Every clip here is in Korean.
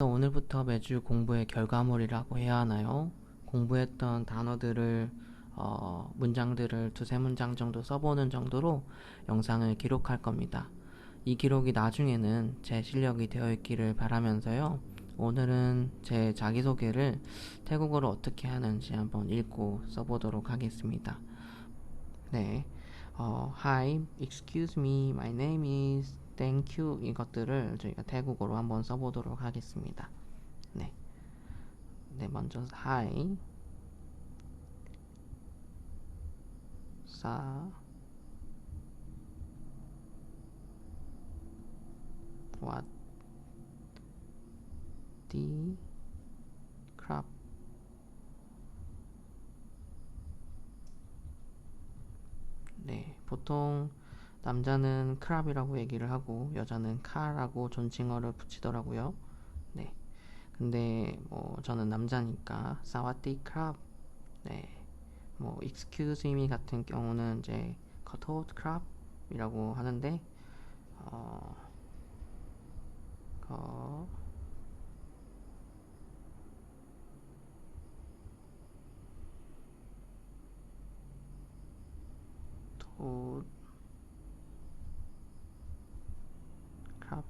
오늘부터 매주 공부의 결과물이라고 해야 하나요? 공부했던 단어들을 어, 문장들을 두세 문장 정도 써보는 정도로 영상을 기록할 겁니다. 이 기록이 나중에는 제 실력이 되어 있기를 바라면서요. 오늘은 제 자기소개를 태국어로 어떻게 하는지 한번 읽고 써보도록 하겠습니다. 네. 어, Hi, excuse me, my name is You 이것들을 저희가 태국어로 한번 써보도록 하겠습니다. 네. 네, 먼저 Hi 사. What? the crap 네, 보통 남자는 크랍이라고 얘기를 하고 여자는 카라고 존칭어를 붙이더라고요. 네. 근데 뭐 저는 남자니까 사와티 크랍. 네. 뭐 excuse me 같은 경우는 이제 커토트 크랍이라고 하는데 어 거, 토 크랍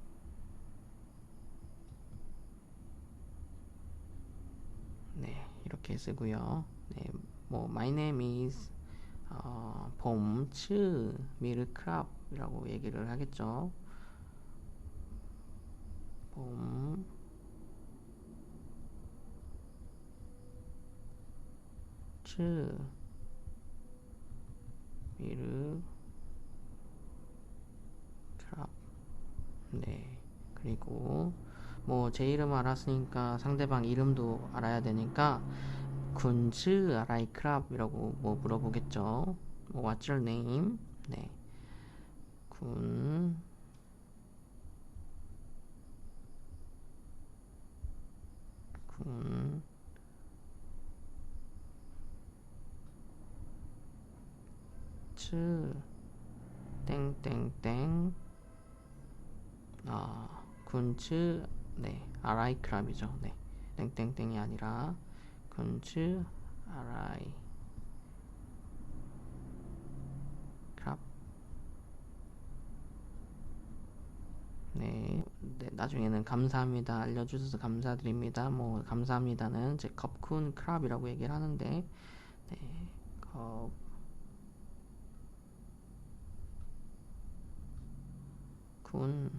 네 이렇게 쓰고요 네, 뭐 my name is 어, 봄, 츠, 미르크랍이라고 얘기를 하겠죠 봄, 츠, 미르, 크랍 네. 그리고 뭐 제 이름 알았으니까 상대방 이름도 알아야 되니까 군즈 아라이 크랍이라고 뭐 물어보겠죠. 뭐 What's your name? 네. 군 군 츠 땡땡땡 아, 군츠 네, 아라이 크랍이죠. 네. 땡땡땡이 아니라 아라이 크랍 네. 네, 나중에는 감사합니다. 알려주셔서 감사드립니다. 뭐 감사합니다는 제 컵쿤 크랍이라고 얘기를 하는데 네. 컵 군,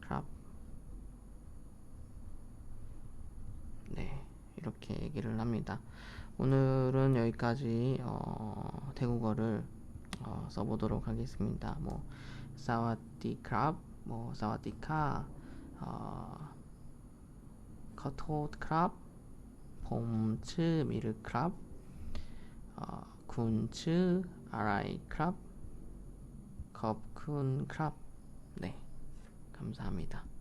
크랍. 네, 이렇게 얘기를 합니다. 오늘은 여기까지 어, 태국어를 어, 써보도록 하겠습니다. 뭐 사와디 크랍, 뭐 사와디카, 어, 커토 크랍, 봄츠 미르 크랍, 어, 군츠 아라이 크랍, 컵쿤 크랍. 네, 감사합니다.